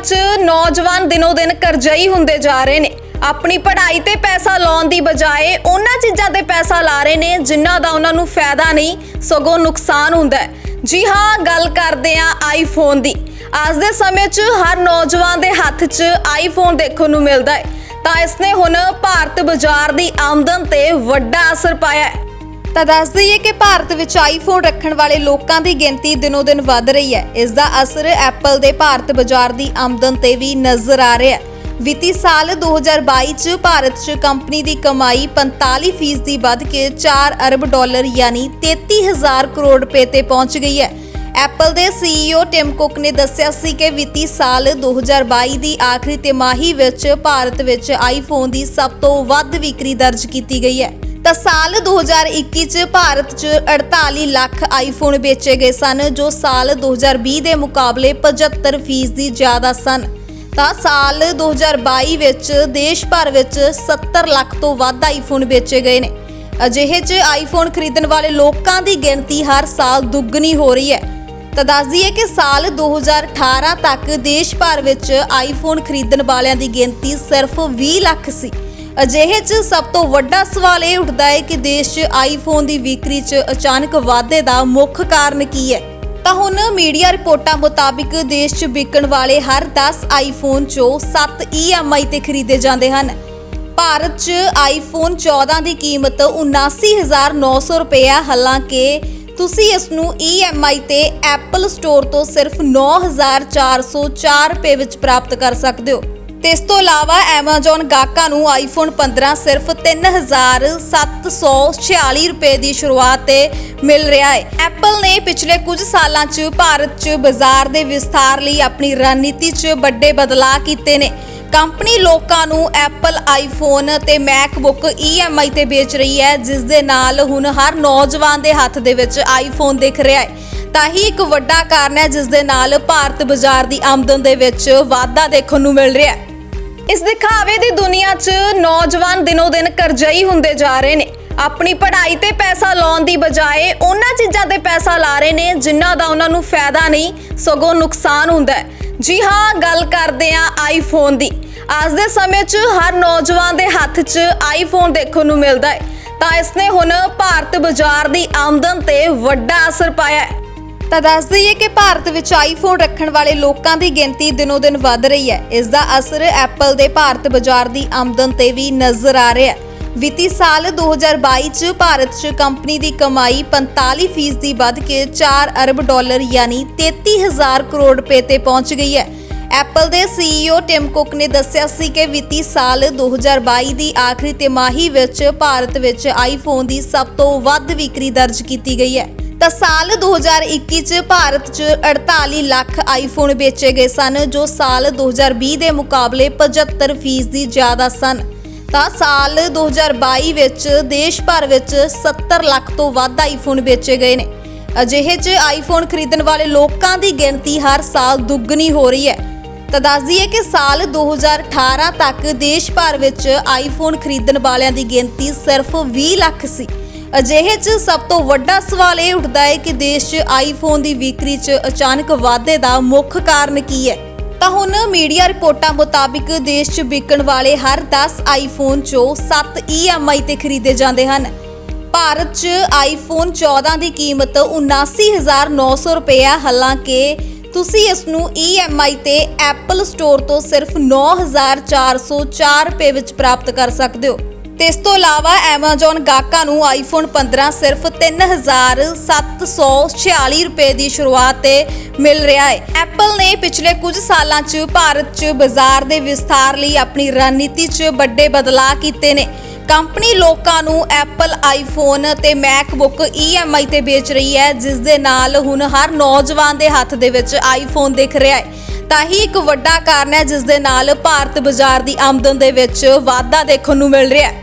'ਚ ਨੌਜਵਾਨ ਦਿਨੋ ਦਿਨ ਕਰਜ਼ਈ ਹੁੰਦੇ ਜਾ ਰਹੇ ਨੇ। ਆਪਣੀ ਪੜ੍ਹਾਈ ਤੇ ਪੈਸਾ ਲਾਉਣ ਦੀ ਬਜਾਏ ਉਹਨਾਂ ਚੀਜ਼ਾਂ ਤੇ ਪੈਸਾ ਲਾ ਰਹੇ ਨੇ, ਜਿਨ੍ਹਾਂ ਦਾ ਉਹਨਾਂ ਨੂੰ ਫਾਇਦਾ ਨਹੀਂ, ਸਗੋਂ ਨੁਕਸਾਨ ਹੁੰਦਾ ਹੈ। ਜੀ ਹਾਂ, ਗੱਲ ਕਰਦੇ ਆ ਆਈਫੋਨ ਦੀ। ਅੱਜ ਦੇ ਸਮੇਂ 'ਚ ਹਰ ਨੌਜਵਾਨ ਦੇ ਹੱਥ 'ਚ ਆਈਫੋਨ ਦੇਖਣ ਨੂੰ ਮਿਲਦਾ ਹੈ। ਤਾਂ ਇਸਨੇ ਹੁਣ ਭਾਰਤ ਬਾਜ਼ਾਰ ਦੀ ਆਮਦਨ ਤੇ ਵੱਡਾ ਅਸਰ ਪਾਇਆ ਹੈ। ਤਾਂ ਦੱਸ ਦਈਏ ਕਿ ਭਾਰਤ ਵਿੱਚ ਆਈਫੋਨ ਰੱਖਣ ਵਾਲੇ ਲੋਕਾਂ ਦੀ ਗਿਣਤੀ ਦਿਨੋ ਦਿਨ ਵੱਧ ਰਹੀ ਹੈ। ਇਸ ਦਾ ਅਸਰ ਐਪਲ ਦੇ ਭਾਰਤ ਬਾਜ਼ਾਰ ਦੀ ਆਮਦਨ ਤੇ ਵੀ ਨਜ਼ਰ ਆ ਰਿਹਾ ਹੈ। ਵਿੱਤੀ ਸਾਲ 2022 ਚ ਭਾਰਤ 'ਚ ਕੰਪਨੀ ਦੀ ਕਮਾਈ 45% ਦੀ ਵੱਧ ਕੇ 4 ਅਰਬ ਡਾਲਰ ਯਾਨੀ 33000 ਕਰੋੜ ਰੁਪਏ ਤੇ ਪਹੁੰਚ ਗਈ ਹੈ। ਐਪਲ ਦੇ ਸੀਈਓ ਟਿਮ ਕੁੱਕ ਨੇ ਦੱਸਿਆ ਸੀ ਕਿ ਵਿੱਤੀ ਸਾਲ 2022 ਦੀ ਆਖਰੀ ਤਿਮਾਹੀ ਵਿੱਚ ਭਾਰਤ ਵਿੱਚ ਆਈਫੋਨ ਦੀ ਸਭ ਤੋਂ ਵੱਧ ਵਿਕਰੀ ਦਰਜ ਕੀਤੀ ਗਈ ਹੈ। ਤਾਂ ਸਾਲ 2021 ਚ ਭਾਰਤ 'ਚ 48 ਲੱਖ ਆਈਫੋਨ ਵੇਚੇ ਗਏ ਸਨ, ਜੋ ਸਾਲ 2020 ਦੇ ਮੁਕਾਬਲੇ 75% ਦੀ ਜ਼ਿਆਦਾ ਸਨ। ਤਾਂ ਸਾਲ 2022 ਵਿੱਚ ਦੇਸ਼ ਭਰ ਵਿੱਚ 70 ਲੱਖ ਤੋਂ ਵੱਧ ਆਈਫੋਨ ਵੇਚੇ ਗਏ ਨੇ। ਅਜਿਹੇ 'ਚ ਆਈਫੋਨ ਖਰੀਦਣ ਵਾਲੇ ਲੋਕਾਂ ਦੀ ਗਿਣਤੀ ਹਰ ਸਾਲ ਦੁੱਗਣੀ ਹੋ ਰਹੀ ਹੈ। ਤਾਂ ਦੱਸ ਦਈਏ ਕਿ ਸਾਲ 2018 ਤੱਕ ਦੇਸ਼ ਭਰ ਵਿੱਚ ਆਈਫੋਨ ਖਰੀਦਣ ਵਾਲਿਆਂ ਦੀ ਗਿਣਤੀ ਸਿਰਫ 20 ਲੱਖ ਸੀ। ਅਜਿਹੇ 'ਚ ਸਭ ਤੋਂ ਵੱਡਾ ਸਵਾਲ ਇਹ ਉੱਠਦਾ ਹੈ ਕਿ ਦੇਸ਼ 'ਚ ਆਈਫੋਨ ਦੀ ਵਿਕਰੀ 'ਚ ਅਚਾਨਕ ਵਾਧੇ ਦਾ ਮੁੱਖ ਕਾਰਨ ਕੀ ਹੈ? ਤਾਂ ਹੁਣ ਮੀਡੀਆ ਰਿਪੋਰਟਾਂ ਮੁਤਾਬਿਕ ਦੇਸ਼ 'ਚ ਵਿਕਣ ਵਾਲੇ ਹਰ 10 ਆਈਫੋਨ ਚੋਂ 7 EMI ਤੇ ਖਰੀਦੇ ਜਾਂਦੇ ਹਨ। ਭਾਰਤ 'ਚ ਆਈਫੋਨ 14 ਦੀ ਕੀਮਤ 79900 ਰੁਪਏ ਹੈ ਹਾਲਾਂਕਿ ਤੁਸੀਂ ਇਸ ਨੂੰ EMI ਤੇ ਐਪਲ ਸਟੋਰ ਤੋਂ ਸਿਰਫ 9404 ਰੁਪਏ ਵਿੱਚ ਪ੍ਰਾਪਤ ਕਰ ਸਕਦੇ ਹੋ। ਤੇ ਇਸ ਤੋਂ ਇਲਾਵਾ Amazon ਗਾਹਕਾਂ ਨੂੰ iPhone 15 ਸਿਰਫ 3746 ਰੁਪਏ ਦੀ ਸ਼ੁਰੂਆਤ ਤੇ ਮਿਲ ਰਿਹਾ ਹੈ। Apple ਨੇ ਪਿਛਲੇ ਕੁਝ ਸਾਲਾਂ 'ਚ ਭਾਰਤ 'ਚ ਬਾਜ਼ਾਰ ਦੇ ਵਿਸਥਾਰ ਲਈ ਆਪਣੀ ਰਣਨੀਤੀ 'ਚ ਵੱਡੇ ਬਦਲਾਅ ਕੀਤੇ ਨੇ। ਕੰਪਨੀ ਲੋਕਾਂ ਨੂੰ Apple iPhone ਤੇ MacBook EMI ਤੇ ਵੇਚ ਰਹੀ ਹੈ, ਜਿਸ ਦੇ ਨਾਲ ਹੁਣ ਹਰ ਨੌਜਵਾਨ ਦੇ ਹੱਥ ਦੇ ਵਿੱਚ iPhone ਦਿਖ ਰਿਹਾ ਹੈ। ਤਾਂ ਹੀ ਇੱਕ ਵੱਡਾ ਕਾਰਨ ਹੈ, ਜਿਸ ਦੇ ਨਾਲ ਭਾਰਤ ਬਾਜ਼ਾਰ ਦੀ ਆਮਦਨ ਦੇ ਵਿੱਚ ਵਾਧਾ ਦੇਖਣ ਨੂੰ ਮਿਲ ਰਿਹਾ ਹੈ। ਇਸ ਦਿਖਾਵੇ ਦੀ ਦੁਨੀਆ 'ਚ ਨੌਜਵਾਨ ਦਿਨੋ ਦਿਨ ਕਰਜ਼ਈ ਹੁੰਦੇ ਜਾ ਰਹੇ ਨੇ। ਆਪਣੀ ਪੜ੍ਹਾਈ ਤੇ ਪੈਸਾ ਲਾਉਣ ਦੀ ਬਜਾਏ ਉਹਨਾਂ ਚੀਜ਼ਾਂ ਤੇ ਪੈਸਾ ਲਾ ਰਹੇ ਨੇ ਜਿਨ੍ਹਾਂ ਦਾ ਉਹਨਾਂ ਨੂੰ ਫਾਇਦਾ ਨਹੀਂ, ਸਗੋਂ ਨੁਕਸਾਨ ਹੁੰਦਾ ਹੈ। ਜੀ ਹਾਂ, ਗੱਲ ਕਰਦੇ ਆ ਆਈਫੋਨ ਦੀ। ਅੱਜ ਦੇ ਸਮੇਂ 'ਚ ਹਰ ਨੌਜਵਾਨ ਦੇ ਹੱਥ 'ਚ ਆਈਫੋਨ ਦੇਖਣ ਨੂੰ ਮਿਲਦਾ ਹੈ। ਤਾਂ ਇਸਨੇ ਹੁਣ ਭਾਰਤ ਬਾਜ਼ਾਰ ਦੀ ਆਮਦਨ ਤੇ ਵੱਡਾ ਅਸਰ ਪਾਇਆ ਹੈ। ਤਾਂ ਦੱਸ ਦਈਏ ਕਿ ਭਾਰਤ ਵਿੱਚ ਆਈਫੋਨ ਰੱਖਣ ਵਾਲੇ ਲੋਕਾਂ ਦੀ ਗਿਣਤੀ ਦਿਨੋ ਦਿਨ ਵੱਧ ਰਹੀ ਹੈ। ਇਸ ਦਾ ਅਸਰ ਐਪਲ ਦੇ ਭਾਰਤ ਬਾਜ਼ਾਰ ਦੀ ਆਮਦਨ ਤੇ ਵੀ ਨਜ਼ਰ ਆ ਰਿਹਾ ਹੈ। ਵਿੱਤੀ ਸਾਲ 2022 ਚ ਭਾਰਤ 'ਚ ਕੰਪਨੀ ਦੀ ਕਮਾਈ 45% ਦੀ ਵੱਧ ਕੇ 4 ਅਰਬ ਡਾਲਰ ਯਾਨੀ 33000 ਕਰੋੜ ਰੁਪਏ ਤੇ ਪਹੁੰਚ ਗਈ ਹੈ। ਐਪਲ ਦੇ ਸੀਈਓ ਟਿਮ ਕੁੱਕ ਨੇ ਦੱਸਿਆ ਸੀ ਕਿ ਵਿੱਤੀ ਸਾਲ 2022 ਦੀ ਆਖਰੀ ਤਿਮਾਹੀ ਵਿੱਚ ਭਾਰਤ ਵਿੱਚ ਆਈਫੋਨ ਦੀ ਸਭ ਤੋਂ ਵੱਧ ਵਿਕਰੀ ਦਰਜ ਕੀਤੀ ਗਈ ਹੈ। ਤਾਂ ਸਾਲ 2021 ਚ ਭਾਰਤ 'ਚ 48 ਲੱਖ ਆਈਫੋਨ ਵੇਚੇ ਗਏ ਸਨ, ਜੋ ਸਾਲ 2020 ਦੇ ਮੁਕਾਬਲੇ 75% ਦੀ ਜ਼ਿਆਦਾ ਸਨ। ਤਾਂ ਸਾਲ 2022 ਵਿੱਚ ਦੇਸ਼ ਭਰ ਵਿੱਚ 70 ਲੱਖ ਤੋਂ ਵੱਧ ਆਈਫੋਨ ਵੇਚੇ ਗਏ ਨੇ। ਅਜਿਹੇ 'ਚ ਆਈਫੋਨ ਖਰੀਦਣ ਵਾਲੇ ਲੋਕਾਂ ਦੀ ਗਿਣਤੀ ਹਰ ਸਾਲ ਦੁੱਗਣੀ ਹੋ ਰਹੀ ਹੈ। ਤਾਂ ਦੱਸ ਦਈਏ ਕਿ ਸਾਲ 2018 ਤੱਕ ਦੇਸ਼ ਭਰ ਵਿੱਚ ਆਈਫੋਨ ਖਰੀਦਣ ਵਾਲਿਆਂ ਦੀ ਗਿਣਤੀ ਸਿਰਫ 20 ਲੱਖ ਸੀ। ਅਜਿਹੇ 'ਚ ਸਭ ਤੋਂ ਵੱਡਾ ਸਵਾਲ ਇਹ ਉੱਠਦਾ ਹੈ ਕਿ ਦੇਸ਼ 'ਚ ਆਈਫੋਨ ਦੀ ਵਿਕਰੀ 'ਚ ਅਚਾਨਕ ਵਾਧੇ ਦਾ ਮੁੱਖ ਕਾਰਨ ਕੀ ਹੈ? ਤਾਂ ਹੁਣ ਮੀਡੀਆ ਰਿਪੋਰਟਾਂ ਮੁਤਾਬਿਕ ਦੇਸ਼ 'ਚ ਵਿਕਣ ਵਾਲੇ ਹਰ 10 ਆਈਫੋਨ 'ਚੋਂ 7 EMI ਤੇ ਖਰੀਦੇ ਜਾਂਦੇ ਹਨ। ਭਾਰਤ 'ਚ ਆਈਫੋਨ 14 ਦੀ ਕੀਮਤ 79900 ਰੁਪਏ ਹੈ ਹਾਲਾਂਕਿ ਤੁਸੀਂ ਇਸ ਨੂੰ EMI ਤੇ Apple Store ਤੋਂ ਸਿਰਫ 9404 ਰੁਪਏ ਵਿੱਚ ਪ੍ਰਾਪਤ ਕਰ ਸਕਦੇ ਹੋ। ਤੇ ਇਸ ਤੋਂ ਇਲਾਵਾ Amazon ਗਾਹਕਾਂ ਨੂੰ iPhone 15 ਸਿਰਫ 3746 ਰੁਪਏ ਦੀ ਸ਼ੁਰੂਆਤ ਤੇ ਮਿਲ ਰਿਹਾ ਹੈ। Apple ਨੇ ਪਿਛਲੇ ਕੁਝ ਸਾਲਾਂ 'ਚ ਭਾਰਤ 'ਚ ਬਾਜ਼ਾਰ ਦੇ ਵਿਸਥਾਰ ਲਈ ਆਪਣੀ ਰਣਨੀਤੀ 'ਚ ਵੱਡੇ ਬਦਲਾਅ ਕੀਤੇ ਨੇ। ਕੰਪਨੀ ਲੋਕਾਂ ਨੂੰ Apple iPhone ਤੇ MacBook EMI ਤੇ ਵੇਚ ਰਹੀ ਹੈ, ਜਿਸ ਦੇ ਨਾਲ ਹੁਣ ਹਰ ਨੌਜਵਾਨ ਦੇ ਹੱਥ ਦੇ ਵਿੱਚ iPhone ਦਿਖ ਰਿਹਾ ਹੈ। ਤਾਂ ਹੀ ਇੱਕ ਵੱਡਾ ਕਾਰਨ ਹੈ, ਜਿਸ ਦੇ ਨਾਲ ਭਾਰਤ ਬਾਜ਼ਾਰ ਦੀ ਆਮਦਨ ਦੇ ਵਿੱਚ ਵਾਧਾ ਦੇਖਣ ਨੂੰ ਮਿਲ ਰਿਹਾ ਹੈ।